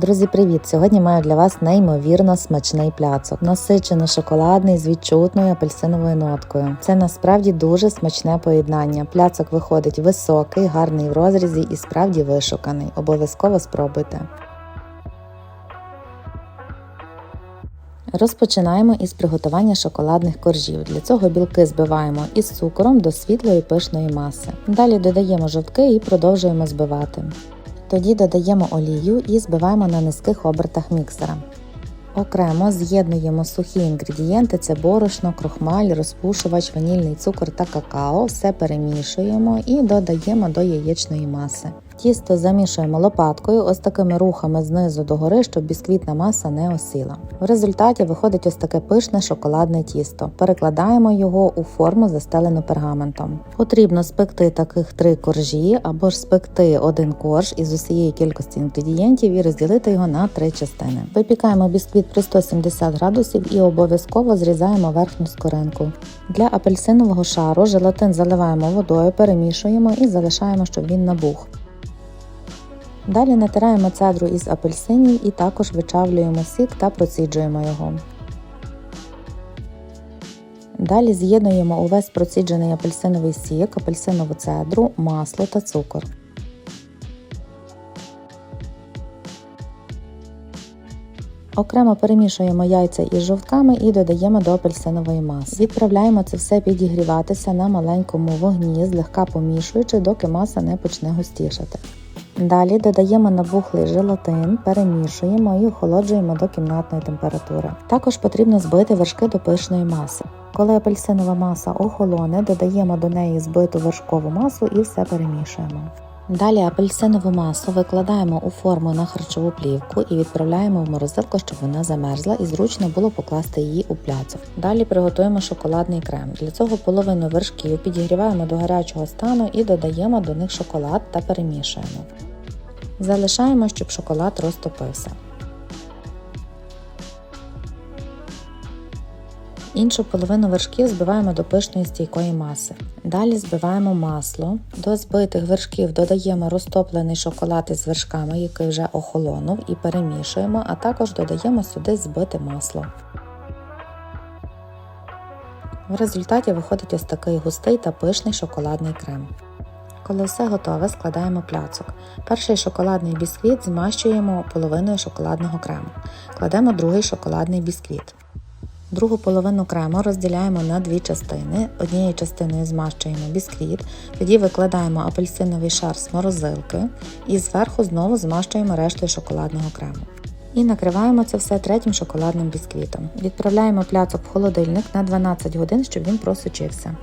Друзі, привіт! Сьогодні маю для вас неймовірно смачний пляцок, насичено шоколадний з відчутною апельсиновою ноткою. Це насправді дуже смачне поєднання. Пляцок виходить високий, гарний в розрізі і справді вишуканий. Обов'язково спробуйте. Розпочинаємо із приготування шоколадних коржів. Для цього білки збиваємо із цукором до світлої пишної маси. Далі додаємо жовтки і продовжуємо збивати. Тоді додаємо олію і збиваємо на низьких обертах міксера. Окремо з'єднуємо сухі інгредієнти: це борошно, крохмаль, розпушувач, ванільний цукор та какао. Все перемішуємо і додаємо до яєчної маси. Тісто замішуємо лопаткою, ось такими рухами знизу до гори, щоб бісквітна маса не осіла. В результаті виходить ось таке пишне шоколадне тісто. Перекладаємо його у форму, застелену пергаментом. Потрібно спекти таких три коржі або ж спекти один корж із усієї кількості інгредієнтів і розділити його на три частини. Випікаємо бісквіт при 170 градусів і обов'язково зрізаємо верхню скоринку. Для апельсинового шару желатин заливаємо водою, перемішуємо і залишаємо, щоб він набух. Далі натираємо цедру із апельсинів і також вичавлюємо сік та проціджуємо його. Далі з'єднуємо увесь проціджений апельсиновий сік, апельсинову цедру, масло та цукор. Окремо перемішуємо яйця із жовтками і додаємо до апельсинової маси. Відправляємо це все підігріватися на маленькому вогні, злегка помішуючи, доки маса не почне густішати. Далі додаємо набухлий желатин, перемішуємо і охолоджуємо до кімнатної температури. Також потрібно збити вершки до пишної маси. Коли апельсинова маса охолоне, додаємо до неї збиту вершкову масу і все перемішуємо. Далі апельсинову масу викладаємо у форму на харчову плівку і відправляємо в морозилку, щоб вона замерзла і зручно було покласти її у пляцок. Далі приготуємо шоколадний крем. Для цього половину вершків підігріваємо до гарячого стану і додаємо до них шоколад та перемішуємо. Залишаємо, щоб шоколад розтопився. Іншу половину вершків збиваємо до пишної стійкої маси. Далі збиваємо масло. До збитих вершків додаємо розтоплений шоколад із вершками, який вже охолонув, і перемішуємо, а також додаємо сюди збите масло. В результаті виходить ось такий густий та пишний шоколадний крем. Коли все готове, складаємо пляцок. Перший шоколадний бісквіт змащуємо половиною шоколадного крему. Кладемо другий шоколадний бісквіт. Другу половину крему розділяємо на дві частини. Однією частиною змащуємо бісквіт, тоді викладаємо апельсиновий шар з морозилки і зверху знову змащуємо рештою шоколадного крему. І накриваємо це все третім шоколадним бісквітом. Відправляємо пляцок в холодильник на 12 годин, щоб він просочився.